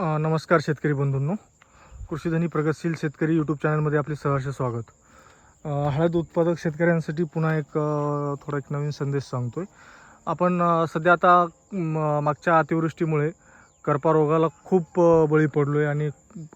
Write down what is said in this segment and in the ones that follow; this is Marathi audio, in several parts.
नमस्कार शेतकरी बंधूंनो. कृषीधनी प्रगतशील शेतकरी यूट्यूब चॅनलमध्ये आपले सहर्ष स्वागत. हळद उत्पादक शेतकऱ्यांसाठी पुन्हा एक थोडा एक नवीन संदेश सांगतोय. आपण सध्या आता म, मागच्या अतिवृष्टीमुळे करपा रोगाला खूप बळी पडलो आहे आणि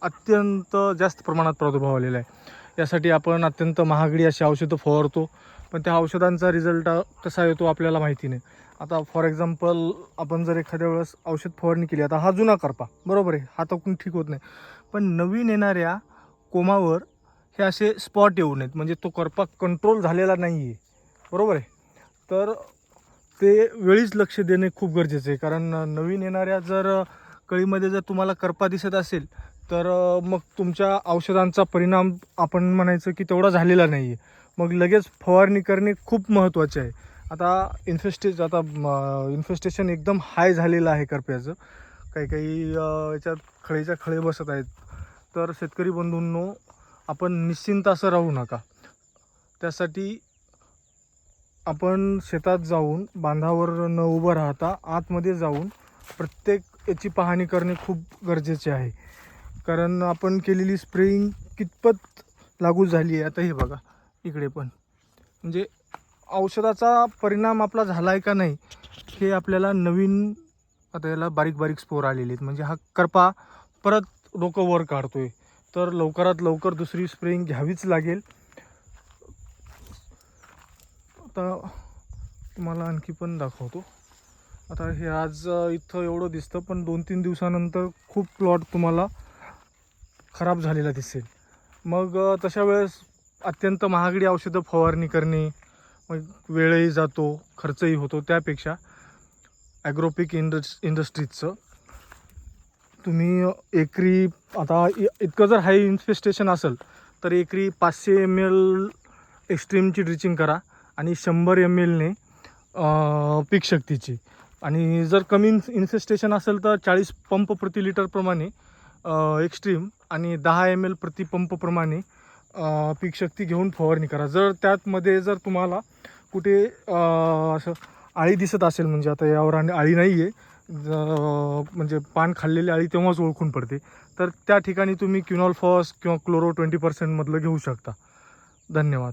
अत्यंत जास्त प्रमाणात प्रादुर्भाव आलेला आहे. यासाठी आपण अत्यंत महागडी अशी औषधं फवारतो. पण त्या औषधांचा रिझल्ट कसा येतो आपल्याला माहिती नाही. आता फॉर एक्झाम्पल आपण जर एखाद्या वेळेस औषध फवारणी केली आता हा जुना करपा बरोबर आहे? हा तर ठीक होत नाही. पण नवीन येणाऱ्या कोमावर हे असे स्पॉट येऊ नयेत. म्हणजे तो करपा कंट्रोल झालेला नाही आहे बरोबर आहे? तर ते वेळीच लक्ष देणे खूप गरजेचं आहे. कारण नवीन येणाऱ्या जर कळीमध्ये जर तुम्हाला करपा दिसत असेल तर मग तुमच्या औषधांचा परिणाम आपण म्हणायचं की तेवढा झालेला नाही आहे मग लगेच फवारणी करणे खूप महत्त्वाचे आहे. आता इन्फेस्टेज आता इन्फेस्टेशन एकदम हाय झालेलं आहे करप्याचं. काही काही याच्यात खळेच्या खळे बसत आहेत. तर शेतकरी बंधूंनो आपण निश्चिंत असं राहू नका. त्यासाठी आपण शेतात जाऊन बांधावर न उभं राहता आतमध्ये जाऊन प्रत्येक याची पाहणी करणे खूप गरजेचे आहे. कारण आपण केलेली स्प्रेइंग कितपत लागू झाली आहे आता हे बघा. इकडे पण. म्हणजे औषधाचा परिणाम आपला झाला आहे का नाही हे आपल्याला नवीन आता याला बारीक बारीक स्पोर आलेले आहेत. म्हणजे हा करपा परत डोकं वर काढतोय. तर लवकरात लवकर दुसरी स्प्रेंग घ्यावीच लागेल. आता तुम्हाला आणखी पण दाखवतो. आता हे आज इथं एवढं दिसतं पण दोन तीन दिवसानंतर खूप प्लॉट तुम्हाला खराब झालेला दिसेल. मग तशा वेळेस अत्यंत महागडी औषधं फवारणी करणे मग वेळही जातो खर्चही होतो. त्यापेक्षा ॲग्रोपिक इंडस इंडस्ट्रीजचं तुम्ही एकरी आता इतकं जर हाय इन्फेस्टेशन असेल तर एकरी पाचशे एम एल एक्स्ट्रीमची ड्रिचिंग करा आणि शंभर एम एलने पीक शक्तीची. आणि जर कमी इन्फेस्टेशन असेल तर चाळीस पंप प्रति लिटरप्रमाणे एक्स्ट्रीम आणि दहा एम एल प्रति पंपप्रमाणे पीक शक्ती घेऊन फवारणी करा. जर त्यातमध्ये जर तुम्हाला कुठे असं आळी दिसत असेल म्हणजे आता यावर आणि आळी नाही आहे म्हणजे पान खाल्लेली आळी तेव्हाच ओळखून पडते तर त्या ठिकाणी तुम्ही क्युनॉल फॉस किंवा क्लोरो ट्वेंटी पर्सेंटमधलं घेऊ शकता. धन्यवाद.